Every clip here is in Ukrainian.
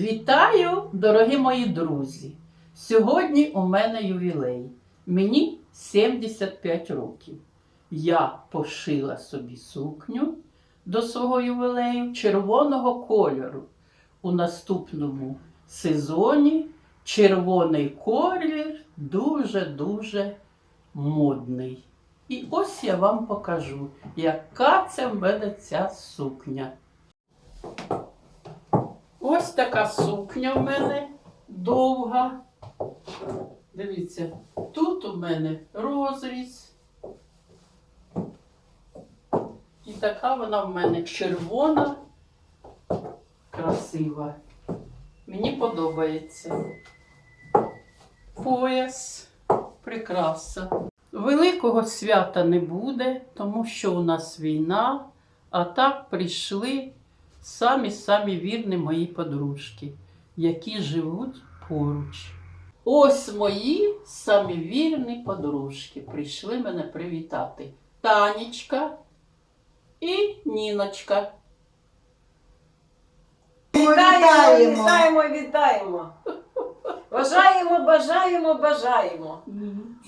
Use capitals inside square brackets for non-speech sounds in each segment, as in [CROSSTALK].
Вітаю, дорогі мої друзі! Сьогодні у мене ювілей. Мені 75 років. Я пошила собі сукню до свого ювілею червоного кольору. У наступному сезоні червоний колір дуже-дуже модний. І ось я вам покажу, яка це в мене ця сукня. Ось така сукня в мене довга. Дивіться, тут у мене розріз. І така вона в мене червона, красива. Мені подобається. Пояс, прикраса. Великого свята не буде, тому що у нас війна, а так прийшли самі-самі вірні мої подружки, які живуть поруч. Ось мої самі вірні подружки прийшли мене привітати. Танечка і Ніночка. Вітаємо, вітаємо, вітаємо. Бажаємо, бажаємо, бажаємо.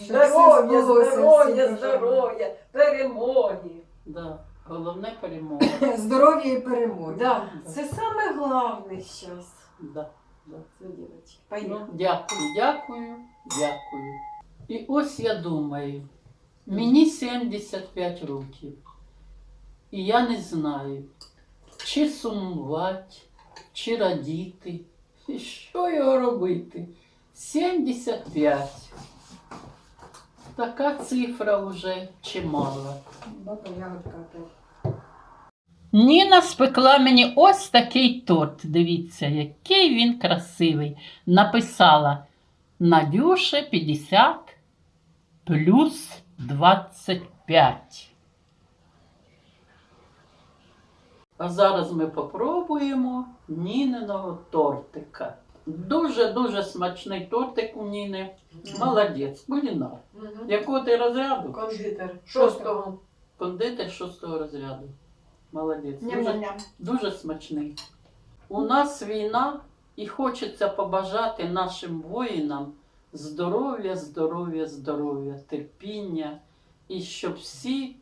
Здоров'я, здоров'я, здоров'я, перемоги. Да, головне [COUGHS] перемога. Здоров'я і перемоги. Да, це саме головне зараз. Да. Дівчатки, Ну, поїхали. дякую, дякую, дякую. І ось я думаю, мені 75 років. І я не знаю, чи сумувати, чи радіти, і що його робити. 75. Така цифра вже чимала. Ніна спекла мені ось такий торт. Дивіться, який він красивий. Написала Надюше 50 плюс 25. А зараз ми попробуємо Ніниного тортика. Дуже-дуже смачний тортик у Ніни. Молодець, кулінар. Якого ти розряду? Кондитер. Шостого. Кондитер шостого розряду. Молодець. Дуже Дуже смачний. У нас війна, і хочеться побажати нашим воїнам здоров'я, здоров'я, здоров'я, терпіння, і щоб всі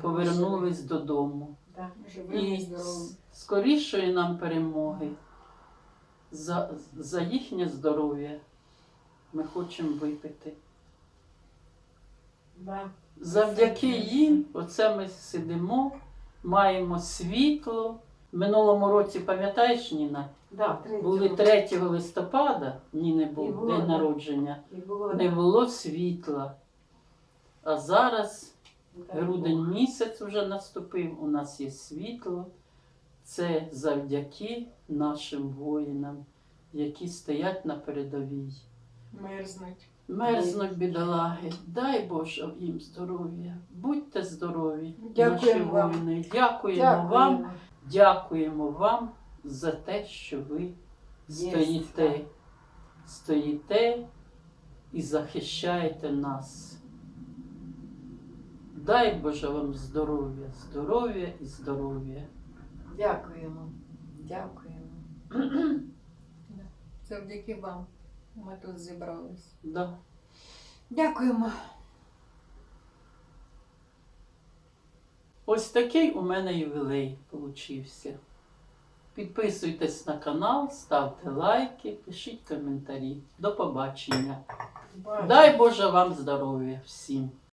повернулись додому. Да. І скорішої нам перемоги за, за їхнє здоров'я. Ми хочемо випити. Да. Завдяки їм, оце ми сидимо, маємо світло. В минулому році, пам'ятаєш, Ніна? Да. Були 3 листопада, ні не був було, день народження, було, не було світла. А зараз грудень місяць вже наступив, у нас є світло. Це завдяки нашим воїнам, які стоять на передовій. Мерзнуть. Мерзнуть бідолаги, дай Боже їм здоров'я. Будьте здорові, Дякуємо наші вам. воїни. Дякуємо, Дякуємо. вам, дякуємо вам за те, що ви стоїте, так. стоїте і захищаєте нас. Дай Боже вам здоров'я, здоров'я і здоров'я. Дякуємо. Дякуємо. Завдяки вам. Ми тут зібрались. Да. Дякуємо. Ось такий у мене ювілей получився. Підписуйтесь на канал, ставте лайки, пишіть коментарі. До побачення. Бачу. Дай Боже вам здоров'я всім!